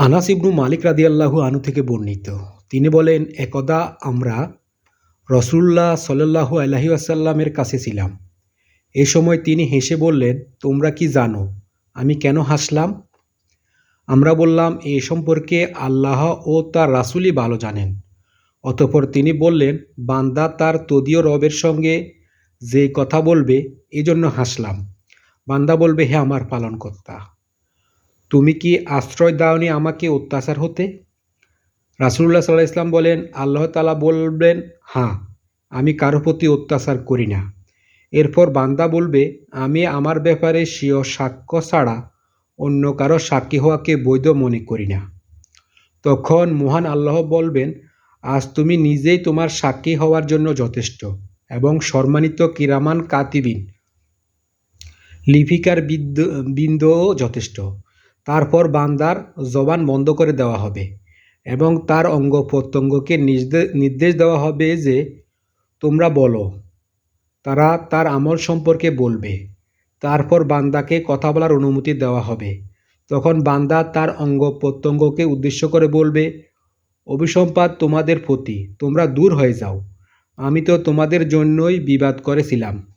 আনাস ইবনু মালিক রাদিয়াল্লাহু আনু থেকে বর্ণিত। তিনি বলেন, একদা আমরা রসুল্লাহ সাল্লাহু আলহি আসাল্লামের কাছে ছিলাম। এ সময় তিনি হেসে বললেন, তোমরা কি জানো? আমি কেন হাসলাম? আমরা বললাম, এ সম্পর্কে আল্লাহ ও তার রাসুলই ভালো জানেন। অতঃপর তিনি বললেন, বান্দা তার তদীয় রবের সঙ্গে যে কথা বলবে, এজন্য হাসলাম। বান্দা বলবে, হে আমার পালনকর্তা তুমি কি আশ্রয় দাওনি আমাকে অত্যাচার হতে? রাসুল্লাহ সাল্লাহ ইসলাম বলেন, আল্লাহ তালা বলবেন হ্যাঁ আমি কারও প্রতি অত্যাচার করি না। এরপর বান্দা বলবে, আমি আমার ব্যাপারে স্বীয় সাক্ষ্য ছাড়া অন্য কারও সাক্ষী হওয়াকে বৈধ মনে করি না। তখন মহান আল্লাহ বলবেন, আজ তুমি নিজেই তোমার সাক্ষী হওয়ার জন্য যথেষ্ট এবং সম্মানিত কিরামান কাতিবিন, লিপিকার বিন্দুও যথেষ্ট। তারপর বান্দার জবান বন্ধ করে দেওয়া হবে এবং তার অঙ্গ প্রত্যঙ্গকে নির্দে- নির্দেশ দেওয়া হবে যে তোমরা বলো, তারা তার আমল সম্পর্কে বলবে। তারপর বান্দাকে কথা বলার অনুমতি দেওয়া হবে। তখন বান্দা তার অঙ্গ প্রত্যঙ্গকে উদ্দেশ্য করে বলবে অভিসম্পাদ তোমাদের প্রতি, তোমরা দূর হয়ে যাও। আমি তো তোমাদের জন্যই বিবাদ করেছিলাম।